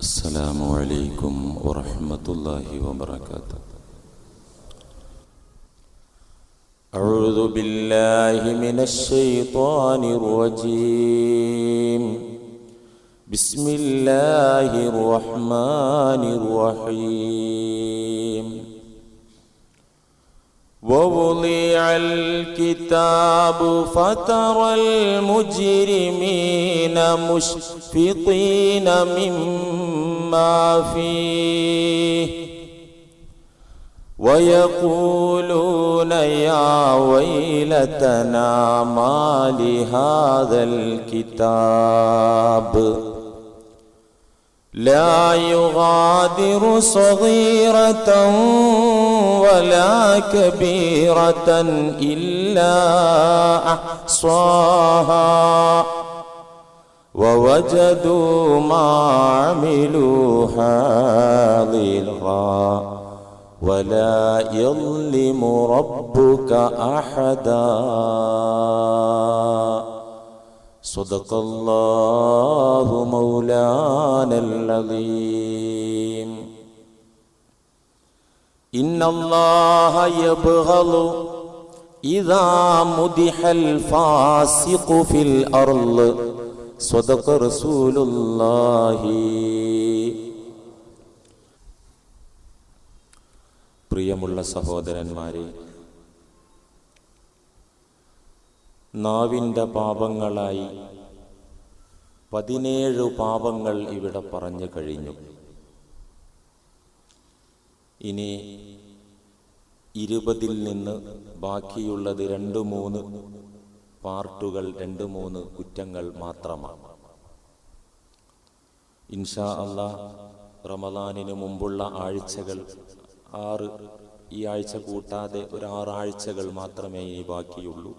السلام عليكم ورحمة الله وبركاته. أعوذ بالله من الشيطان الرجيم. بسم الله الرحمن الرحيم. ووضع الكتاب فترى المجرمين مشفقين مما فيه ويقولون يا ويلتنا ما لهذا الكتاب لا يغادر صغيرة ولا كبيرة إلا أحصاها ووجدوا ما عملوا حاضرا. ولا يظلم ربك أحدا. صدق الله مولانا العظيم. إن الله يبغض إذا مدح الفاسق في الأرض. صدق رسول الله പ്രിയമുള്ള സഹോദരന്മാരെ നാവിൻ്റെ പാപങ്ങളായി പതിനേഴ് പാപങ്ങൾ ഇവിടെ പറഞ്ഞു കഴിഞ്ഞു ഇനി ഇരുപതിൽ നിന്ന് ബാക്കിയുള്ളത് രണ്ട് മൂന്ന് പാർട്ടുകൾ രണ്ട് മൂന്ന് കുറ്റങ്ങൾ മാത്രമാണ്. ഇൻഷാ അള്ളാ റമദാനിന് മുമ്പുള്ള ആഴ്ചകൾ ആറ് ഈ ആഴ്ച കൂട്ടാതെ ഒരു ആറാഴ്ചകൾ മാത്രമേ ഇനി ബാക്കിയുള്ളൂ.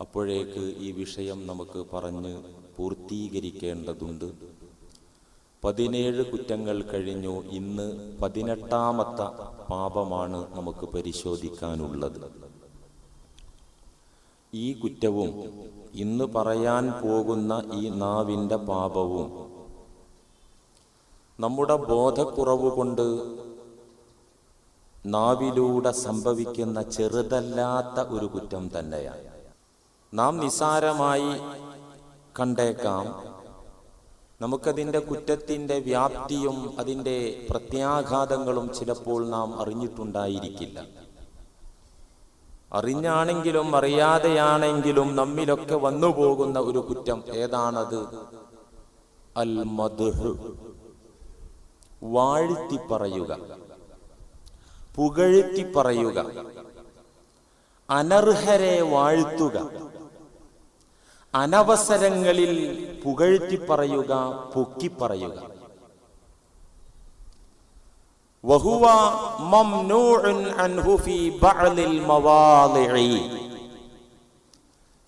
അപ്പോഴേക്ക് ഈ വിഷയം നമുക്ക് പറഞ്ഞ് പൂർത്തീകരിക്കേണ്ടതുണ്ട്. പതിനേഴ് കുറ്റങ്ങൾ കഴിഞ്ഞു ഇന്ന് പതിനെട്ടാമത്തെ പാപമാണ് നമുക്ക് പരിശോധിക്കാനുള്ളത്. ഈ കുറ്റവും ഇന്ന് പറയാൻ പോകുന്ന ഈ നാവിന്റെ പാപവും. നമ്മുടെ ബോധക്കുറവ് കൊണ്ട് നാവിലൂടെ സംഭവിക്കുന്ന ചെറുതല്ലാത്ത ഒരു കുറ്റം തന്നെയാണ്. നാം നിസാരമായി കണ്ടേക്കാം. നമുക്കതിന്റെ കുറ്റത്തിന്റെ വ്യാപ്തിയും അതിന്റെ പ്രത്യാഘാതങ്ങളും ചിലപ്പോൾ നാം അറിഞ്ഞിട്ടുണ്ടായിരിക്കില്ല. അറിഞ്ഞാണെങ്കിലും അറിയാതെയാണെങ്കിലും നമ്മിലൊക്കെ വന്നു പോകുന്ന ഒരു കുറ്റം ഏതാണത്? അൽ വാഴ്ത്തി പറയുക പുകഴ്ത്തി പറയുക അനർഹരെ വാഴ്ത്തുക. അനവസരങ്ങളിൽ പുകഴ്ത്തി പറയുക പൊക്കി പറയുക വഹുവ ബഅദിൽ മവാദിഇ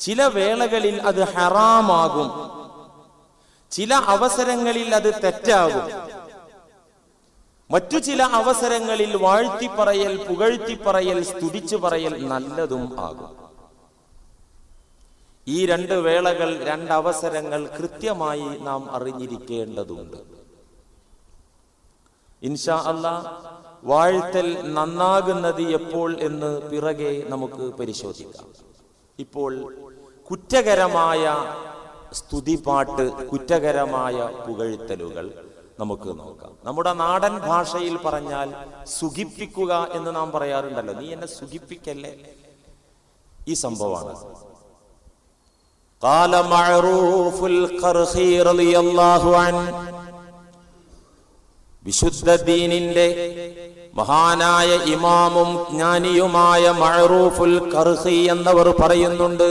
ചില വേളകളിൽ അത് ഹറാമാകും. ചില അവസരങ്ങളിൽ അത് തെറ്റാകും. മറ്റു ചില അവസരങ്ങളിൽ വാഴ്ത്തി പറയൽ പുകഴ്ത്തി പറയൽ സ്തുതിച്ചു പറയൽ നല്ലതും ആകും. ഈ രണ്ട് വേളകൾ രണ്ടവസരങ്ങൾ കൃത്യമായി നാം അറിഞ്ഞിരിക്കേണ്ടതുണ്ട്. ഇൻഷാ അല്ലാ വാഴ്ത്തൽ നന്നാകുന്നത് എപ്പോൾ എന്ന് പിറകെ നമുക്ക് പരിശോധിക്കാം ഇപ്പോൾ കുറ്റകരമായ സ്തുതിപാട്ട് കുറ്റകരമായ പുകഴ്ത്തലുകൾ നമുക്ക് നോക്കാം നമ്മുടെ നാടൻ ഭാഷയിൽ പറഞ്ഞാൽ സുഖിപ്പിക്കുക എന്ന് നാം പറയാറുണ്ടല്ലോ നീ എന്നെ സുഖിപ്പിക്കല്ലേ ഈ സംഭവമാണ് قال معروف القرخي رضي الله عنه വിശുദ്ധ ദീനിന്റെ മഹാനായ ഇമാമും ജ്ഞാനിയുമായ മഴറൂഫുൽ കർഹി എന്നവർ പറയുന്നുണ്ട്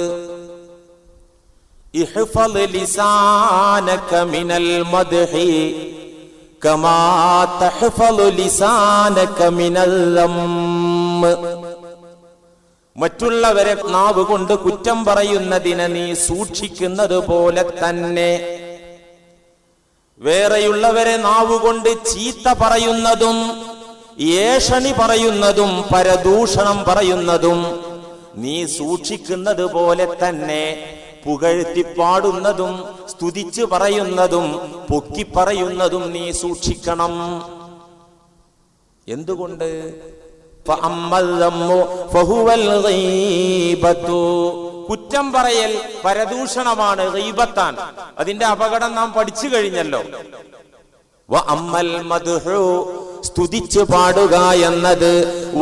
മറ്റുള്ളവരെ നാവ് കൊണ്ട് കുറ്റം പറയുന്നതിനെ നീ സൂക്ഷിക്കുന്നത് പോലെ തന്നെ വേറെയുള്ളവരെ നാവുകൊണ്ട് ചീത്ത പറയുന്നതും ഏഷണി പറയുന്നതും പരദൂഷണം പറയുന്നതും നീ സൂക്ഷിക്കുന്നത് പോലെ തന്നെ പുകഴ്ത്തിപ്പാടുന്നതും സ്തുതിച്ചു പറയുന്നതും പൊക്കി പറയുന്നതും നീ സൂക്ഷിക്കണം. എന്തുകൊണ്ട്? ഫഹുവൽ കുറ്റം പറയൽ പരദൂഷണമാണ് റീബത്താൻ അതിന്റെ അപകടം നാം പഠിച്ചു കഴിഞ്ഞല്ലോ അമ്മൽ മദ്ഹു സ്തുതിച്ചു പാടുക എന്നത്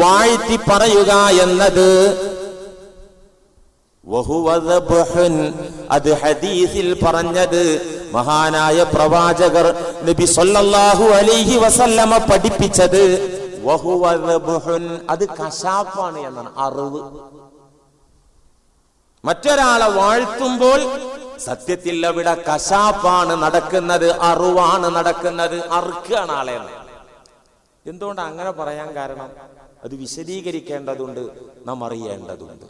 വാഴ്ത്തി പറയുക എന്നത്. അത് ഹദീസിൽ പറഞ്ഞത് മഹാനായ പ്രവാചകർ നബി സല്ലല്ലാഹു അലൈഹി വസല്ലമ പഠിപ്പിച്ചത്. അത് കശാപ്പാണ് എന്നാണ് അറിവ് മറ്റൊരാളെ വാഴ്ത്തുമ്പോൾ സത്യത്തിൽ അവിടെ കശാപ്പാണ് നടക്കുന്നത് അറിവാണ് നടക്കുന്നത് അറുക്കുകയാണ് ആളെ എന്തുകൊണ്ട് അങ്ങനെ പറയാൻ കാരണം? അത് വിശദീകരിക്കേണ്ടതുണ്ട് നാം അറിയേണ്ടതുണ്ട്.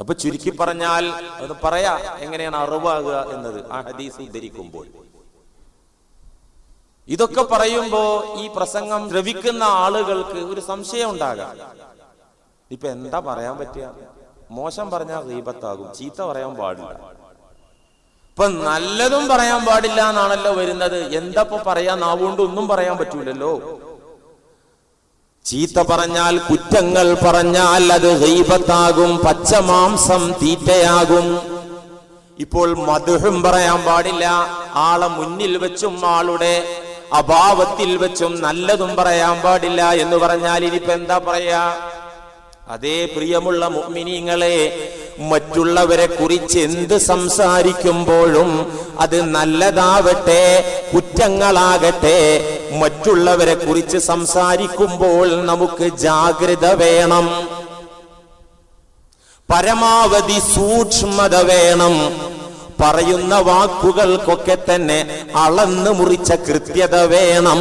അപ്പൊ ചുരുക്കി പറഞ്ഞാൽ അത് പറയാ എങ്ങനെയാണ് അറിവാകുക എന്നത് ആ ഹദീസ് ഉദ്ധരിക്കുമ്പോൾ. ഇതൊക്കെ പറയുമ്പോ ഈ പ്രസംഗം ശ്രവിക്കുന്ന ആളുകൾക്ക് ഒരു സംശയം ഉണ്ടാകാം. ഇപ്പൊ എന്താ പറയാൻ പറ്റുക മോശം പറഞ്ഞാൽ ദീപത്താകും ചീത്ത പറയാൻ പാടില്ല. ഇപ്പൊ നല്ലതും പറയാൻ പാടില്ല എന്നാണല്ലോ വരുന്നത്. എന്താ പറയാൻ നാവുകൊണ്ട് ഒന്നും പറയാൻ പറ്റൂലല്ലോ. ചീത്ത പറഞ്ഞാൽ കുറ്റങ്ങൾ പറഞ്ഞാൽ അത് ദൈവത്താകും പച്ചമാംസം തീറ്റയാകും. ഇപ്പോൾ മധുഹും പറയാൻ പാടില്ല. ആളെ മുന്നിൽ വെച്ചും ആളുടെ അഭാവത്തിൽ വെച്ചും നല്ലതും പറയാൻ പാടില്ല എന്ന് പറഞ്ഞാൽ ഇനിയിപ്പോ എന്താ പറയാ? അതേ പ്രിയമുള്ള മുഅ്മിനീങ്ങളെ മറ്റുള്ളവരെ കുറിച്ച് എന്ത് സംസാരിക്കുമ്പോഴും അത് നല്ലതാവട്ടെ കുറ്റങ്ങളാകട്ടെ മറ്റുള്ളവരെ കുറിച്ച് സംസാരിക്കുമ്പോൾ നമുക്ക് ജാഗ്രത വേണം. പരമാവധി സൂക്ഷ്മത വേണം. പറയുന്ന വാക്കുകൾക്കൊക്കെ തന്നെ അളന്ന് മുറിച്ച കൃത്യത വേണം.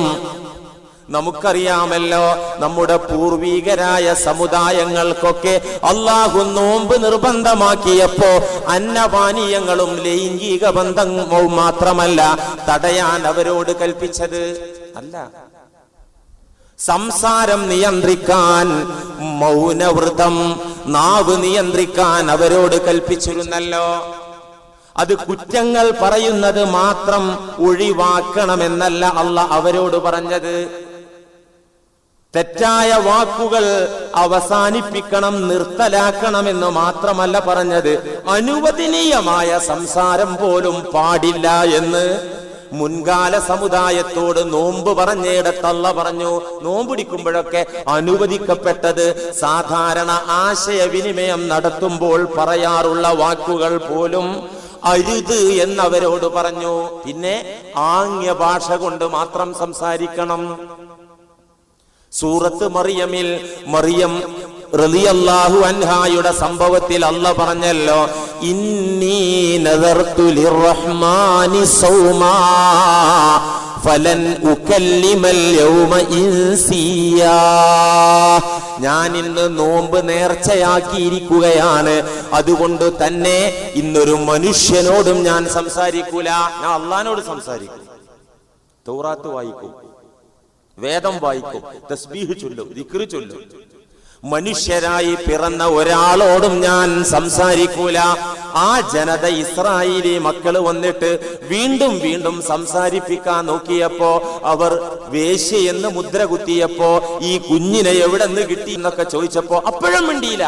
നമുക്കറിയാമല്ലോ നമ്മുടെ പൂർവീകരായ സമുദായങ്ങൾക്കൊക്കെ അള്ളാഹു നോമ്പ് നിർബന്ധമാക്കിയപ്പോ അന്നപാനീയങ്ങളും ലൈംഗിക ബന്ധവും മാത്രമല്ല തടയാൻ അവരോട് കൽപ്പിച്ചത്. അല്ല. സംസാരം നിയന്ത്രിക്കാൻ മൗനവ്രതം നാവ് നിയന്ത്രിക്കാൻ അവരോട് കൽപ്പിച്ചിരുന്നല്ലോ. അത് കുറ്റങ്ങൾ പറയുന്നത് മാത്രം ഒഴിവാക്കണമെന്നല്ല അല്ല അവരോട് പറഞ്ഞത്. തെറ്റായ വാക്കുകൾ അവസാനിപ്പിക്കണം നിർത്തലാക്കണമെന്ന് മാത്രമല്ല പറഞ്ഞത്. അനുവദനീയമായ സംസാരം പോലും പാടില്ല എന്ന് മുൻകാല സമുദായത്തോട് നോമ്പ് പറഞ്ഞിടത്തല്ല പറഞ്ഞു. നോമ്പിടിക്കുമ്പോഴൊക്കെ അനുവദിക്കപ്പെട്ടത് സാധാരണ ആശയവിനിമയം നടത്തുമ്പോൾ പറയാറുള്ള വാക്കുകൾ പോലും അരുത് എന്നവരോട് പറഞ്ഞു. പിന്നെ ആംഗ്യ ഭാഷ കൊണ്ട് മാത്രം സംസാരിക്കണം. സൂറത്ത് മറിയമിൽ മറിയം റളിയല്ലാഹു അൻഹായുടെ സംഭവത്തിൽ അല്ല പറഞ്ഞല്ലോ ഇന്നീ സൗമാ ഫലൻ ഉക്കല്ലിമൽ യൗമ ഞാൻ ഇന്ന് നോമ്പ് നേർച്ചയാക്കിയിരിക്കുകയാണ്. അതുകൊണ്ട് തന്നെ ഇന്നൊരു മനുഷ്യനോടും ഞാൻ സംസാരിക്കൂല. ഞാൻ അള്ളഹാനോട് സംസാരിക്കും. തൗറാത്ത് വായിക്കും. വേദം വായിക്കും തസ്ബീഹ് ചൊല്ലും ദിക്റ് ചൊല്ലും. മനുഷ്യരായി പിറന്ന ഒരാളോടും ഞാൻ സംസാരിക്കൂല. ആ ജനത ഇസ്രായേലി മക്കൾ വന്നിട്ട് വീണ്ടും വീണ്ടും സംസാരിപ്പിക്കാൻ നോക്കിയപ്പോ അവർ വേശ്യ എന്ന് മുദ്ര കുത്തിയപ്പോ ഈ കുഞ്ഞിനെ എവിടെ നിന്ന് കിട്ടി എന്നൊക്കെ ചോദിച്ചപ്പോ അപ്പോഴും മിണ്ടിയില്ല.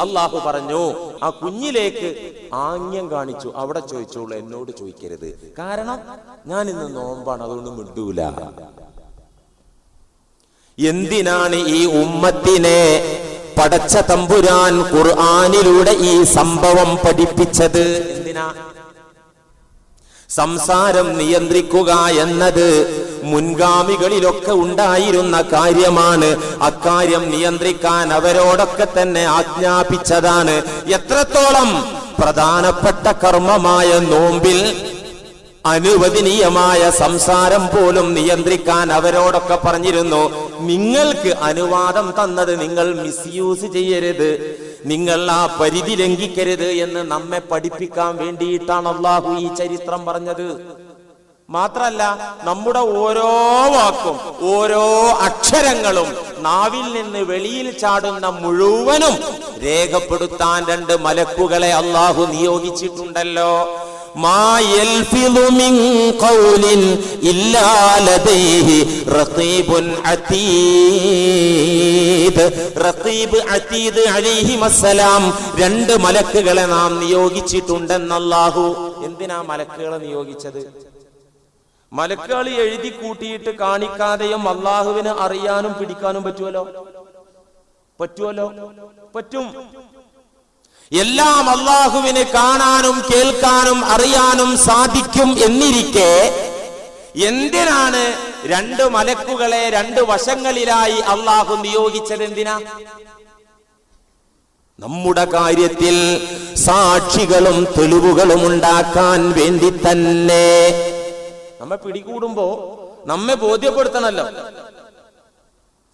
അള്ളാഹു പറഞ്ഞു. ആ കുഞ്ഞിലേക്ക് ആംഗ്യം കാണിച്ചു. അവിടെ ചോദിച്ചോളൂ എന്നോട് ചോദിക്കരുത്. കാരണം ഞാൻ ഇന്ന് നോമ്പാണ് അതുകൊണ്ട് മിണ്ടൂല. എന്തിനാണ് ഈ ഉമ്മത്തിനെ പടച്ച തമ്പുരാൻ ഖുർആാനിലൂടെ ഈ സംഭവം പഠിപ്പിച്ചത്? എന്തിനാ? സംസാരം നിയന്ത്രിക്കുക എന്നത് മുൻഗാമികളിലൊക്കെ ഉണ്ടായിരുന്ന കാര്യമാണ്. അക്കാര്യം നിയന്ത്രിക്കാൻ അവരോടൊക്കെ തന്നെ ആജ്ഞാപിച്ചതാണ്. എത്രത്തോളം പ്രധാനപ്പെട്ട കർമ്മമായ നോമ്പിൽ അനുവദനീയമായ സംസാരം പോലും നിയന്ത്രിക്കാൻ അവരോടൊക്കെ പറഞ്ഞിരുന്നു. നിങ്ങൾക്ക് അനുവാദം തന്നത് നിങ്ങൾ മിസ്യൂസ് ചെയ്യരുത്. നിങ്ങൾ ആ പരിധി ലംഘിക്കരുത് എന്ന് നമ്മെ പഠിപ്പിക്കാൻ വേണ്ടിയിട്ടാണ് അള്ളാഹു ഈ ചരിത്രം പറഞ്ഞത്. മാത്രല്ല നമ്മുടെ ഓരോ വാക്കും ഓരോ അക്ഷരങ്ങളും നാവിൽ നിന്ന് വെളിയിൽ ചാടുന്ന മുഴുവനും രേഖപ്പെടുത്താൻ രണ്ട് മലക്കുകളെ അള്ളാഹു നിയോഗിച്ചിട്ടുണ്ടല്ലോ. അതീദ്. അലൈഹിമസ്സലാം രണ്ട് മലക്കുകളെ നാം നിയോഗിച്ചിട്ടുണ്ടെന്ന് അല്ലാഹു എന്തിനാ മലക്കുകളെ നിയോഗിച്ചത്? മലക്കുകൾ എഴുതി കൂട്ടിയിട്ട് കാണിക്കാതെയും അള്ളാഹുവിന് അറിയാനും പിടിക്കാനും പറ്റുമല്ലോ പറ്റുമല്ലോ പറ്റും. എല്ലാം അള്ളാഹുവിന് കാണാനും കേൾക്കാനും അറിയാനും സാധിക്കും എന്നിരിക്കെ എന്തിനാണ് രണ്ട് മലക്കുകളെ രണ്ട് വശങ്ങളിലായി അള്ളാഹു നിയോഗിച്ചത് എന്തിനാ? നമ്മുടെ കാര്യത്തിൽ സാക്ഷികളും തെളിവുകളും ഉണ്ടാക്കാൻ വേണ്ടി തന്നെ. നമ്മെ പിടികൂടുമ്പോ നമ്മെ ബോധ്യപ്പെടുത്തണല്ലോ.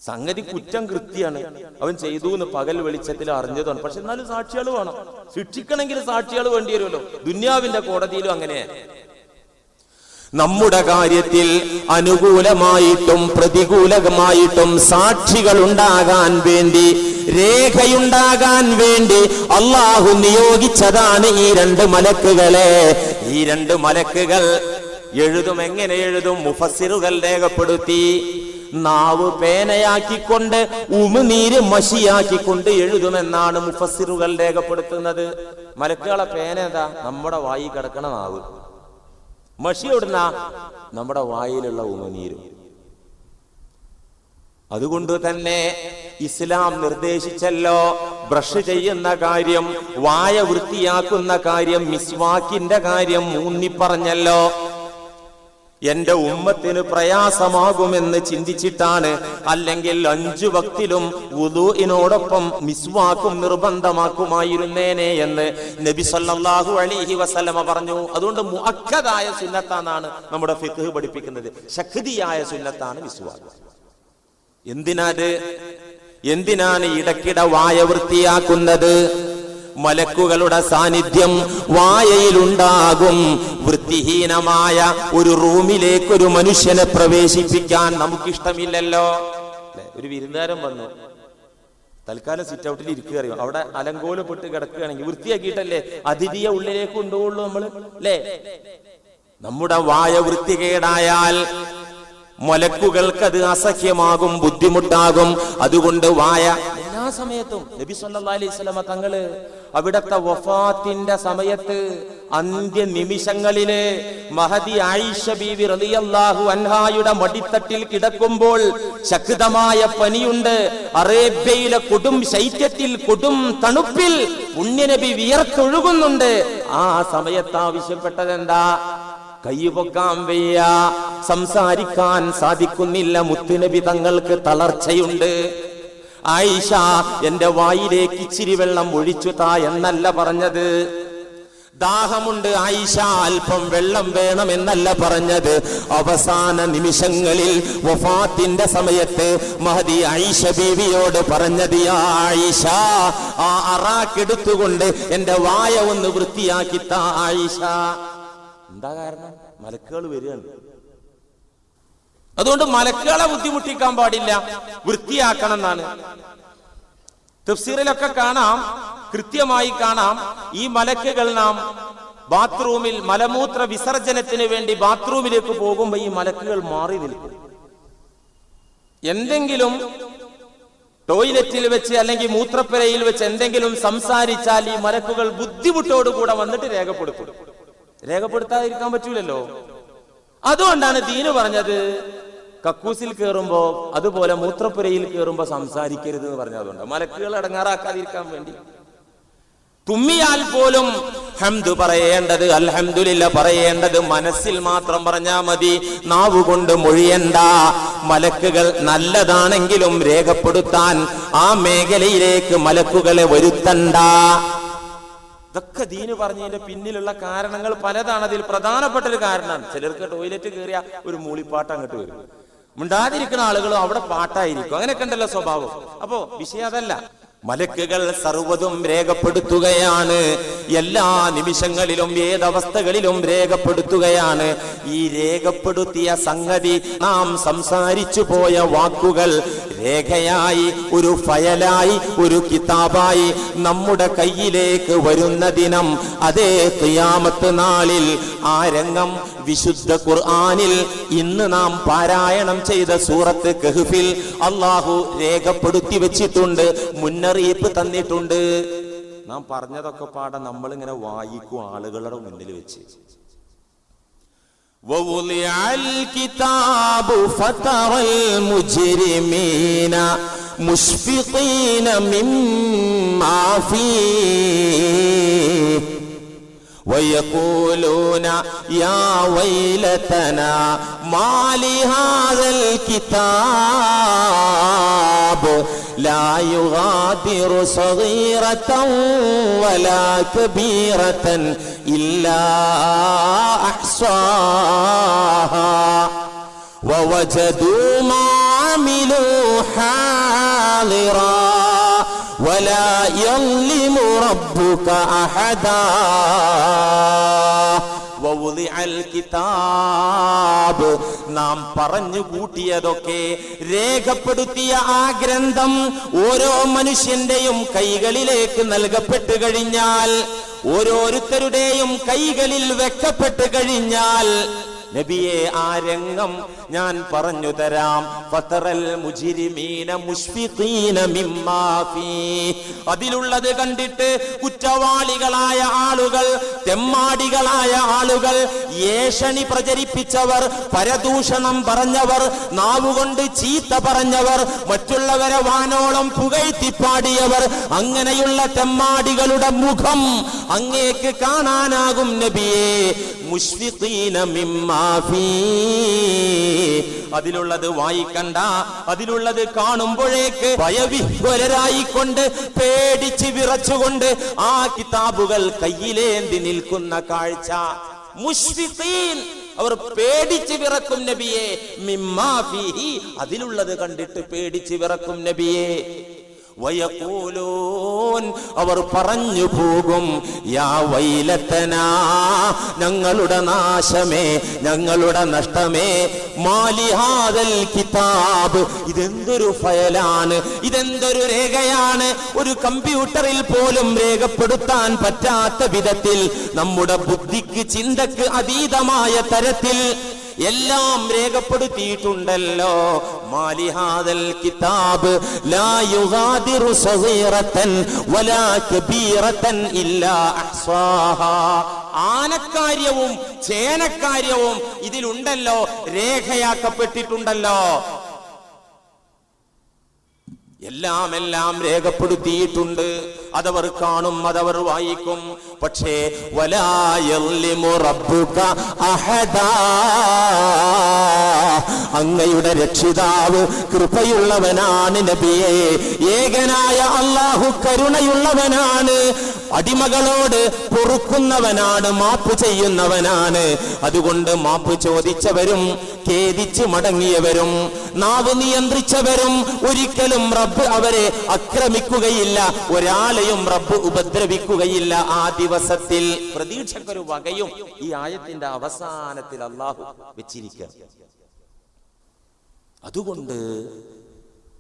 സംഗതി കുറ്റം കൃത്യാണ്. അവൻ ചെയ്തു എന്ന് പകൽ വെളിച്ചത്തിൽ അറിഞ്ഞതാണ്. പക്ഷെ എന്നാലും സാക്ഷികൾ വേണം. ശിക്ഷിക്കണമെങ്കിൽ സാക്ഷികൾ വേണ്ടി വരുമല്ലോ ദുന്യാവിന്റെ കോടതിയിലും അങ്ങനെ. നമ്മുടെ കാര്യത്തിൽ അനുകൂലമായിട്ടും പ്രതികൂലമായിട്ടും സാക്ഷികൾ ഉണ്ടാകാൻ വേണ്ടി രേഖയുണ്ടാകാൻ വേണ്ടി അള്ളാഹു നിയോഗിച്ചതാണ് ഈ രണ്ട് മലക്കുകളെ. ഈ രണ്ട് മലക്കുകൾ എഴുതും എങ്ങനെ എഴുതും? മുഫസിറുകൾ രേഖപ്പെടുത്തി. നാവ് പേനയാക്കിക്കൊണ്ട് ഉമിനീര് മഷിയാക്കിക്കൊണ്ട് എഴുതുമെന്നാണ് മുഫസിറുകൾ രേഖപ്പെടുത്തുന്നത്. മലക്കുകളെ പേന എന്താ? നമ്മുടെ വായി കിടക്കണ നാവ്. മഷി എവിടുന്ന നമ്മുടെ വായിലുള്ള ഉമനീരും. അതുകൊണ്ട് തന്നെ ഇസ്ലാം നിർദ്ദേശിച്ചല്ലോ ബ്രഷ് ചെയ്യുന്ന കാര്യം വായ വൃത്തിയാക്കുന്ന കാര്യം മിസ്വാക്കിന്റെ കാര്യം ഊന്നി പറഞ്ഞല്ലോ എന്റെ ഉമ്മത്തിന് പ്രയാസമാകുമെന്ന് ചിന്തിച്ചിട്ടാണ് അല്ലെങ്കിൽ അഞ്ചു വക്തിലും വുദൂഇനോടൊപ്പം മിസ്വാക്കും നിർബന്ധമാക്കുമായിരുന്നേനെ എന്ന് നബി സല്ലല്ലാഹു അലൈഹി വസല്ലമ പറഞ്ഞു. അതുകൊണ്ട് മുഅക്കദായ സുന്നത്താന്നാണ് നമ്മുടെ ഫിഖ് പഠിപ്പിക്കുന്നത്. ശക്തിയായ സുന്നത്താണ് മിസ്വാക്ക്. എന്തിനാത്? എന്തിനാണ് ഇടക്കിട വായ വൃത്തിയാക്കുന്നത്? മലക്കുകളുടെ സാന്നിധ്യം വായയിലുണ്ടാകും. വൃത്തിഹീനമായ ഒരു റൂമിലേക്ക് ഒരു മനുഷ്യനെ പ്രവേശിപ്പിക്കാൻ നമുക്കിഷ്ടമില്ലല്ലോ? ഒരു വിരുന്നുകാരൻ വന്നു. തൽക്കാലം സിറ്റ് ഔട്ടിൽ ഇരിക്കുക അറിയാം അവിടെ അലങ്കോലപ്പെട്ട് കിടക്കുകയാണെങ്കിൽ വൃത്തിയാക്കിയിട്ടല്ലേ അതിഥിയെ ഉള്ളിലേക്ക് കൊണ്ടുപോകുള്ളൂ നമ്മൾ അല്ലേ? നമ്മുടെ വായ വൃത്തികേടായാൽ മലക്കുകൾക്ക് അത് അസഹ്യമാകും ബുദ്ധിമുട്ടാകും. അതുകൊണ്ട് വായ സമയത്തും നബി സല്ലാ അലൈഹി വസല്ലമ തങ്ങൾ അവിടത്തെ വഫാത്തിന്റെ സമയത്ത് അന്ത്യ നിമിഷങ്ങളിൽ മഹതി ആയിഷ ബീവി റളിയല്ലാഹു അൻഹായുടെ മടിത്തട്ടിൽ കിടക്കുമ്പോൾ ശക്തമായ പനിയുണ്ട്. അറേബ്യയിലെ കൊടും ശൈത്യത്തിൽ കൊടും തണുപ്പിൽ പുണ്യനബി വിയർത്തൊഴുകുന്നുണ്ട്. ആ സമയത്ത് ആവശ്യപ്പെട്ടത് എന്താ കൈപൊക്കാൻ വയ്യ. സംസാരിക്കാൻ സാധിക്കുന്നില്ല. മുത്തുനബി തങ്ങൾക്ക് തളർച്ചയുണ്ട്. ആയിഷ എന്റെ വായിലേക്ക് ഇച്ചിരി വെള്ളം ഒഴിച്ചു താ എന്നല്ല പറഞ്ഞത്. ദാഹമുണ്ട് ആയിഷ അല്പം വെള്ളം വേണം എന്നല്ല പറഞ്ഞത്. അവസാന നിമിഷങ്ങളിൽ വഫാത്തിന്റെ സമയത്ത് മഹദി ആയിഷ ബീവിയോട് പറഞ്ഞത് ആയിഷ ആ അറാക്കെടുത്തുകൊണ്ട് എന്റെ വായ ഒന്ന് വൃത്തിയാക്കി താ ആയിഷ. എന്താ കാരണം? മലക്കുകൾ വരികയാണ്. അതുകൊണ്ട് മലക്കുകളെ ബുദ്ധിമുട്ടിക്കാൻ പാടില്ല. വൃത്തിയാക്കണം എന്നാണ് തഫ്സീറിലൊക്കെ കാണാം കൃത്യമായി കാണാം. ഈ മലക്കുകൾ നാം ബാത്റൂമിൽ മലമൂത്ര വിസർജനത്തിന് വേണ്ടി ബാത്റൂമിലേക്ക് പോകുമ്പോൾ ഈ മലക്കുകൾ മാറി നിൽക്കും. എന്തെങ്കിലും ടോയ്ലറ്റിൽ വെച്ച് അല്ലെങ്കിൽ മൂത്രപ്പുരയിൽ വെച്ച് എന്തെങ്കിലും സംസാരിച്ചാൽ ഈ മലക്കുകൾ ബുദ്ധിമുട്ടോടുകൂടെ വന്നിട്ട് രേഖപ്പെടുത്തും. രേഖപ്പെടുത്താതിരിക്കാൻ പറ്റൂലല്ലോ. അതുകൊണ്ടാണ് ദീന് പറഞ്ഞത് കക്കൂസിൽ കയറുമ്പോ അതുപോലെ മൂത്രപ്പുരയിൽ കയറുമ്പോ സംസാരിക്കരുത് എന്ന് പറഞ്ഞതുകൊണ്ട് മലക്കുകൾ അടങ്ങാറാക്കാതിരിക്കാൻ വേണ്ടി. തുമ്മിയാൽ പോലും ഹംദു പറയേണ്ടത് അൽഹംദുലില്ല പറയേണ്ടത് മനസ്സിൽ മാത്രം പറഞ്ഞാ മതി. നാവുകൊണ്ട് മൊഴിയണ്ട. മലക്കുകൾ നല്ലതാണെങ്കിലും രേഖപ്പെടുത്താൻ ആ മേഖലയിലേക്ക് മലക്കുകളെ വരുത്തണ്ട. ഇതൊക്കെ ദീന് പറഞ്ഞതിന്റെ പിന്നിലുള്ള കാരണങ്ങൾ പലതാണ്. അതിൽ പ്രധാനപ്പെട്ട ഒരു കാരണമാണ്. ചിലർക്ക് ടോയ്ലറ്റ് കയറിയ ഒരു മൂളിപ്പാട്ട് അങ്ങോട്ട് വരും. മിണ്ടാതിരിക്കുന്ന ആളുകളും അവിടെ പാട്ടായിരിക്കും. അങ്ങനെയൊക്കെ ഉണ്ടല്ലോ സ്വഭാവം. അപ്പോ വിഷയം അതല്ല. മലക്കുകൾ സർവതും രേഖപ്പെടുത്തുകയാണ്. എല്ലാ നിമിഷങ്ങളിലും ഏതവസ്ഥകളിലും രേഖപ്പെടുത്തുകയാണ്. ഈ രേഖപ്പെടുത്തിയ സംഗതി നാം സംസാരിച്ചു പോയ വാക്കുകൾ രേഖയായി ഒരു ഫയലായി ഒരു കിതാബായി നമ്മുടെ കയ്യിലേക്ക് വരുന്ന ദിനം അതേ ക്യാമത്ത് നാളിൽ ആ രംഗം വിശുദ്ധ ഖുർആാനിൽ ഇന്ന് നാം പാരായണം ചെയ്ത സൂറത്ത് കഹ്ഫിൽ അള്ളാഹു രേഖപ്പെടുത്തി വെച്ചിട്ടുണ്ട്. മുന്നറിയിപ്പ് തന്നിട്ടുണ്ട് നാം പറഞ്ഞതൊക്കെ പാടെ നമ്മളിങ്ങനെ വായിക്കും ആളുകളുടെ മുന്നിൽ വെച്ച് ووضع الكتاب فترى المجرمين مشفقين مما فيه ويقولون يا ويلتنا ما لهذا الكتاب لا يغادر صغيرة ولا كبيرة إلا أحصاها. ووجدوا ما عملوا حاضرا. ولا يظلم ربك أحدا. ووضع الكتاب നാം പറഞ്ഞു കൂട്ടിയതൊക്കെ രേഖപ്പെടുത്തിയ ആ ഗ്രന്ഥം ഓരോ മനുഷ്യന്റെയും കൈകളിലേക്ക് നൽകപ്പെട്ടു കഴിഞ്ഞാൽ ഓരോരുത്തരുടെയും കൈകളിൽ വെക്കപ്പെട്ടു കഴിഞ്ഞാൽ നബിയെ ആ രംഗം ഞാൻ പറഞ്ഞു തരാം ഫതറൽ മുജിരിമീന മിമ്മാ ഫീ. അതിലുള്ളത് കണ്ടിട്ട് കുറ്റവാളികളായ ആളുകൾ തെമ്മാടികളായ ആളുകൾ ഏഷണി പ്രചരിപ്പിച്ചവർ പരദൂഷണം പറഞ്ഞവർ നാവുകൊണ്ട് ചീത്ത പറഞ്ഞവർ മറ്റുള്ളവരെ വാനോളം പുകഴ്ത്തിപ്പാടിയവർ അങ്ങനെയുള്ള തെമ്മാടികളുടെ മുഖം അങ്ങേക്ക് കാണാനാകും നബിയെ മുഷ്ഫിഖീന മിമ്മാ ഫീ. അതിലുള്ളത് വായിക്കണ്ട. അതിലുള്ളത് കാണുമ്പോഴേക്ക് ഭയവിഹ്വലരായിക്കൊണ്ട് പേടിച്ച് വിറച്ചുകൊണ്ട് ആ കിതാബുകൾ കയ്യിലേന്തി നിൽക്കുന്ന കാഴ്ച. മുഷ്ഫിഖീൻ അവർ പേടിച്ച് വിറക്കും നബിയെ. മിമ്മാ ഫീഹി അതിലുള്ളത് കണ്ടിട്ട് പേടിച്ച് വിറക്കും നബിയെ. അവർ പറഞ്ഞു പോകും യാ വൈലത്തനാ ഞങ്ങളുടെ നാശമേ ഞങ്ങളുടെ നഷ്ടമേ മാലിഹാദൽ കിതാബ്. ഇതെന്തൊരു ഫയലാണ് ഇതെന്തൊരു രേഖയാണ്? ഒരു കമ്പ്യൂട്ടറിൽ പോലും രേഖപ്പെടുത്താൻ പറ്റാത്ത വിധത്തിൽ നമ്മുടെ ബുദ്ധിക്ക് ചിന്തക്ക് അതീതമായ തരത്തിൽ എല്ലാം രേഖപ്പെടുത്തിയിട്ടുണ്ടല്ലോ. മാലിഹാദൽ കിതാബ് ലാ യുഗാദിറു സഗീറത്തൻ വലാ കബീറത്തൻ ഇല്ലാ അഹ്സാഹാ. ആനക്കാര്യവും ചേനക്കാര്യവും ഇതിലുണ്ടല്ലോ രേഖയാക്കപ്പെട്ടിട്ടുണ്ടല്ലോ. എല്ലാം എല്ലാം രേഖപ്പെടുത്തിയിട്ടുണ്ട്. അതവർ കാണും അതവർ വായിക്കും. പക്ഷേ അങ്ങയുടെ രക്ഷിതാവ് കൃപയുള്ളവനാണ് നബിയെ. ഏകനായ അള്ളാഹു കരുണയുള്ളവനാണ്. അടിമകളോട് പൊറുക്കുന്നവനാണ് മാപ്പ് ചെയ്യുന്നവനാണ്. അതുകൊണ്ട് മാപ്പ് ചോദിച്ചവരും ഖേദിച്ച് മടങ്ങിയവരും നാവ് നിയന്ത്രിച്ചവരും ഒരിക്കലും റബ്ബ് അവരെ ആക്രമിക്കുകയില്ല. ഒരാളെയും റബ്ബ് ഉപദ്രവിക്കുകയില്ല ആ ദിവസത്തിൽ. പ്രതീക്ഷക്കൊരു വകയും ഈ ആയത്തിന്റെ അവസാനത്തിൽ അള്ളാഹു വെച്ചിരിക്കുക. അതുകൊണ്ട്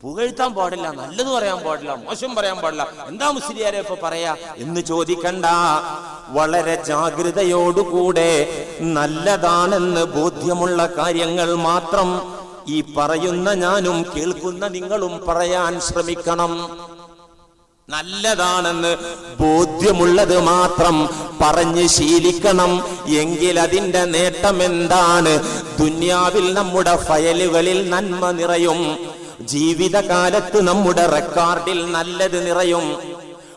പുകഴ്ത്താൻ പാടില്ല നല്ലത് പറയാൻ പാടില്ല മോശം പറയാൻ പാടില്ല. എന്താ മുസ്ലിയാരെ ഇപ്പൊ പറയാ? എന്ന് ചോദിക്കണ്ട. വളരെ ജാഗ്രതയോടുകൂടെ നല്ലതാണെന്ന് ബോധ്യമുള്ള കാര്യങ്ങൾ മാത്രം ഈ പറയുന്ന ഞാനും കേൾക്കുന്ന നിങ്ങളും പറയാൻ ശ്രമിക്കണം. നല്ലതാണെന്ന് ബോധ്യമുള്ളത് മാത്രം പറഞ്ഞ് ശീലിക്കണം. എങ്കിൽ അതിന്റെ നേട്ടം എന്താണ്? ദുന്യാവിൽ നമ്മുടെ ഫയലുകളിൽ നന്മ നിറയും. ജീവിതകാലത്ത് നമ്മുടെ റെക്കോർഡിൽ നല്ലത് നിറയും.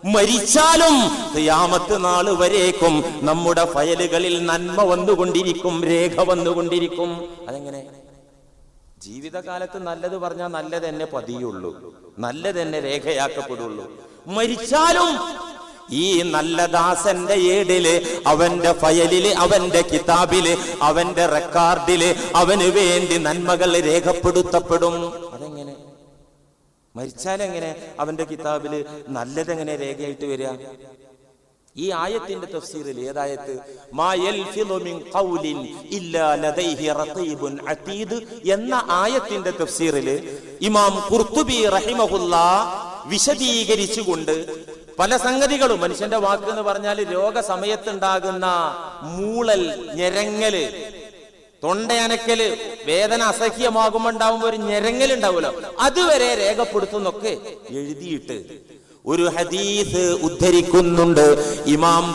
മരിച്ചാലും യാമത്ത് നാൾ വരേക്കും. നമ്മുടെ ഫയലുകളിൽ നന്മ വന്നുകൊണ്ടിരിക്കും രേഖ വന്നുകൊണ്ടിരിക്കും. അതെങ്ങനെ? ജീവിതകാലത്ത് നല്ലത് പറഞ്ഞാൽ നല്ലത് തന്നെ പതിയുള്ളൂ. നല്ലത് തന്നെ രേഖയാക്കപ്പെടുള്ളൂ. മരിച്ചാലും ഈ നല്ല ദാസന്റെ ഏടിൽ അവന്റെ ഫയലിൽ അവന്റെ കിതാബിൽ അവന്റെ റെക്കോർഡിൽ അവന് വേണ്ടി നന്മകൾ രേഖപ്പെടുത്തപ്പെടും. അതെങ്ങനെ? മരിച്ചാൽ എങ്ങനെ അവന്റെ കിതാബിൽ നല്ലതെങ്ങനെ രേഖയായിട്ട് വരിക? ഈ ആയത്തിന്റെ തഫ്സീറിൽ ഏതായത്? എന്ന ആയത്തിന്റെ തഫ്സീറിൽ ഇമാം ഖുർത്തുബി റഹിമഹുല്ല വിശദീകരിച്ചുകൊണ്ട് പല സംഗതികളും മനുഷ്യന്റെ വാക്ക് എന്ന് പറഞ്ഞാൽ രോഗസമയത്തുണ്ടാകുന്ന മൂളൽ ഞെരങ്ങൽ തൊണ്ടയനക്കൽ വേദന അസഹ്യമാകുമ്പോ ഉണ്ടാവുമ്പോ ഒരു ഞെരങ്ങൽ ഉണ്ടാവുമല്ലോ അതുവരെ രേഖപ്പെടുത്തുന്നൊക്കെ എഴുതിയിട്ട് ഒരു ഹദീസ് ഉദ്ധരിക്കുന്നുണ്ട്. ഇമാം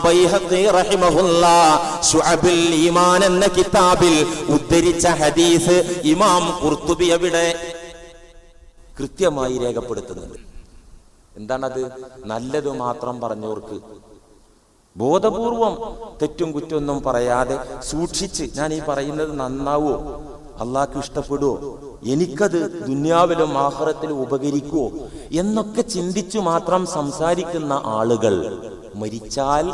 ശുഅബുൽ ഈമാൻ എന്ന കിതാബിൽ ഉദ്ധരിച്ച ഹദീസ് ഇമാം ഖുർത്തുബി അവിടെ കൃത്യമായി രേഖപ്പെടുത്തുന്നുണ്ട്. എന്താണത്? നല്ലത് മാത്രം പറഞ്ഞവർക്ക്. ബോധപൂർവം തെറ്റും കുറ്റൊന്നും പറയാതെ സൂക്ഷിച്ച് ഞാൻ ഈ പറയുന്നത് നന്നാവോ? അള്ളാഹ്ക്ക് ഇഷ്ടപ്പെടുവോ? എനിക്കത് ദുന്യാവിലും ആഹ്റത്തിലും ഉപകരിക്കുവോ? എന്നൊക്കെ ചിന്തിച്ചു മാത്രം സംസാരിക്കുന്ന ആളുകൾ മരിച്ചാൽ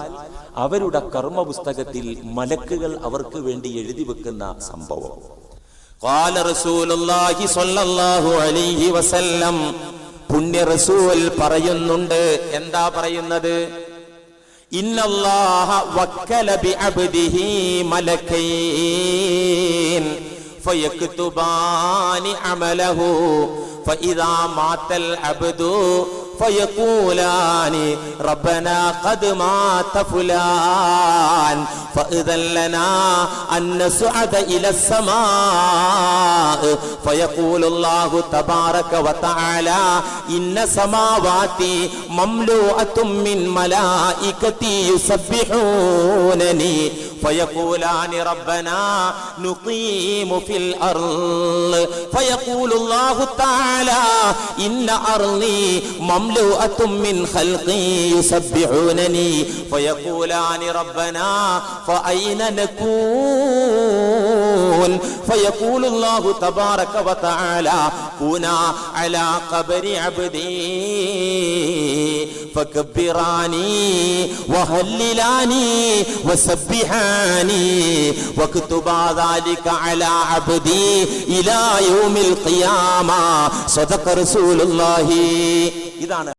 അവരുടെ കർമ്മ പുസ്തകത്തിൽ മലക്കുകൾ അവർക്ക് വേണ്ടി എഴുതി വെക്കുന്ന സംഭവം. പുണ്യ റസൂൽ പറയുന്നുണ്ട്. എന്താ പറയുന്നത്? ഇന്നല്ലാഹ വക്കല ബി അബ്ദിഹി അമലഹു فإذا مات العبد فيقولان ربنا قد مات فلان فإذن لنا أن نسعد إلى السماء فيقول الله تبارك وتعالى إن سماواتي مملوءة من ملائكتي يسبحونني فيقولان ربنا نقيم في الأرض فيقول الله تعالى إن أرضي مملوءة من خلقي يسبحونني فيقولان ربنا فأين نكون فيقول الله تبارك وتعالى كنا على قبر عبدي فكبراني وهللاني وسبحاني واكتب ذلك على عبدي الى يوم القيامه صدق رسول الله اذا